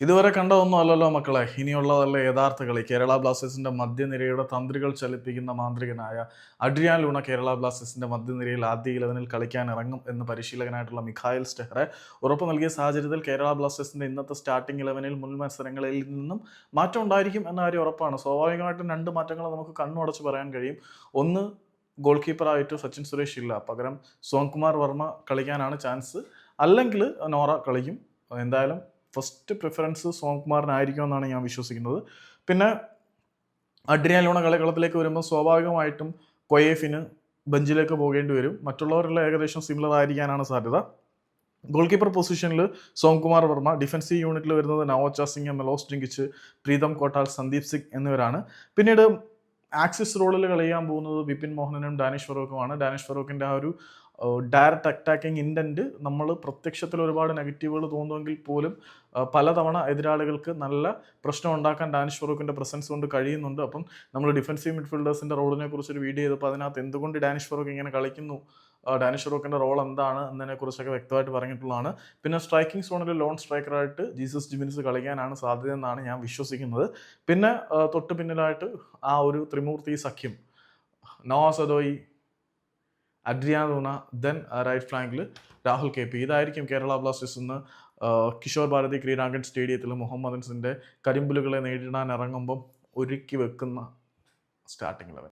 ഇതുവരെ കണ്ടതൊന്നും അല്ലല്ലോ മക്കളെ. ഇനിയുള്ളതല്ല യഥാർത്ഥ കളി. കേരള ബ്ലാസ്റ്റേഴ്സിന്റെ മധ്യനിരയുടെ തന്ത്രികൾ ചലിപ്പിക്കുന്ന മാന്ത്രികനായ അഡ്രിയാൻ ലൂണ കേരള ബ്ലാസ്റ്റേഴ്സിന്റെ മധ്യനിരയിൽ ആദ്യ ഇലവനിൽ കളിക്കാൻ ഇറങ്ങും എന്ന് പരിശീലകനായിട്ടുള്ള മിഖായൽ സ്റ്റെഹറെ ഉറപ്പ് നൽകിയ സാഹചര്യത്തിൽ കേരള ബ്ലാസ്റ്റേഴ്സിന്റെ ഇന്നത്തെ സ്റ്റാർട്ടിംഗ് ഇലവനിൽ മുൻ മത്സരങ്ങളിൽ നിന്നും മാറ്റം ഉണ്ടായിരിക്കും എന്ന കാര്യം ഉറപ്പാണ്. സ്വാഭാവികമായിട്ടും രണ്ട് മാറ്റങ്ങൾ നമുക്ക് കണ്ണുടച്ച് പറയാൻ കഴിയും. ഒന്ന് ഗോൾ കീപ്പറായിട്ട് സച്ചിൻ സുരേഷ് ഇല്ല. പകരം സോംകുമാർ വർമ്മ കളിക്കാനാണ് ചാൻസ്. അല്ലെങ്കിൽ നോറ കളിക്കും. എന്തായാലും ഫസ്റ്റ് പ്രിഫറൻസ് സോംകുമാറിനായിരിക്കും എന്നാണ് ഞാൻ വിശ്വസിക്കുന്നത്. പിന്നെ അഡ്രിയാൻ ലൂണ കളിക്കളത്തിലേക്ക് വരുമ്പോൾ സ്വാഭാവികമായിട്ടും കൊയേഫിന് ബെഞ്ചിലേക്ക് പോകേണ്ടി വരും. മറ്റുള്ളവരെല്ലാം ഏകദേശം സിമിലർ ആയിരിക്കാനാണ് സാധ്യത. ഗോൾ കീപ്പർ പൊസിഷനിൽ സോംകുമാർ വർമ്മ ഡിഫൻസീവ് യൂണിറ്റിൽ വരുന്നത് നവോച്ച സിംഗ് മെലോസ് ഡിങ്കിച്ച് പ്രീതം കോട്ടാൽ സന്ദീപ് സിംഗ് എന്നിവരാണ്. പിന്നീട് ആക്സിസ് റോളിൽ കളിയാൻ പോകുന്നത് വിപിൻ മോഹനനും ഡാനിഷ് ഫറൂഖുമാണ്. ഡാനിഷ് ഫറൂഖിന്റെ ആ ഒരു ഡയറക്റ്റ് അറ്റാക്കിംഗ് ഇന്റന്റ് നമ്മൾ പ്രത്യക്ഷത്തിൽ ഒരുപാട് നെഗറ്റീവുകൾ തോന്നുമെങ്കിൽ പോലും പലതവണ എതിരാളികൾക്ക് നല്ല പ്രശ്നം ഉണ്ടാക്കാൻ ഡാനിഷ് ഫറൂഖിന്റെ പ്രസൻസ് കൊണ്ട് കഴിയുന്നുണ്ട്. അപ്പം നമ്മൾ ഡിഫൻസീവ് മിഡ്ഫീൽഡേഴ്സിന്റെ റോളിനെ കുറിച്ചൊരു വീഡിയോ ചെയ്തപ്പോൾ അതിനകത്ത് എന്തുകൊണ്ട് ഡാനിഷ് ഫറൂഖ് ഇങ്ങനെ കളിക്കുന്നു? ഡാനിഷ് ഫറൂഖിന്റെ റോൾ എന്താണ് എന്നതിനെക്കുറിച്ചൊക്കെ വ്യക്തമായിട്ട് പറഞ്ഞിട്ടുള്ളതാണ്. പിന്നെ സ്ട്രൈക്കിംഗ് സോണിൽ ലോൺ സ്ട്രൈക്കറായിട്ട് ജീസസ് ജിമിൻസ് കളിക്കാനാണ് സാധ്യത എന്നാണ് ഞാൻ വിശ്വസിക്കുന്നത്. പിന്നെ തൊട്ട് പിന്നിലായിട്ട് ആ ഒരു ത്രിമൂർത്തി സഖ്യം Noah Sadaoui Adrian Luna then right ഫ്ലാങ്കിൽ Rahul K P. ഇതായിരിക്കും കേരള ബ്ലാസ്റ്റേഴ്സ് ഇന്ന് ആ, കിഷോർ ഭാരതി ക്രീഡാങ്കൺ സ്റ്റേഡിയത്തിൽ മുഹമ്മദൻസിന്റെ കരിമ്പുലുകളെ നേരിടാൻ ഇറങ്ങുമ്പം ഒരുക്കി വെക്കുന്ന സ്റ്റാർട്ടിംഗ്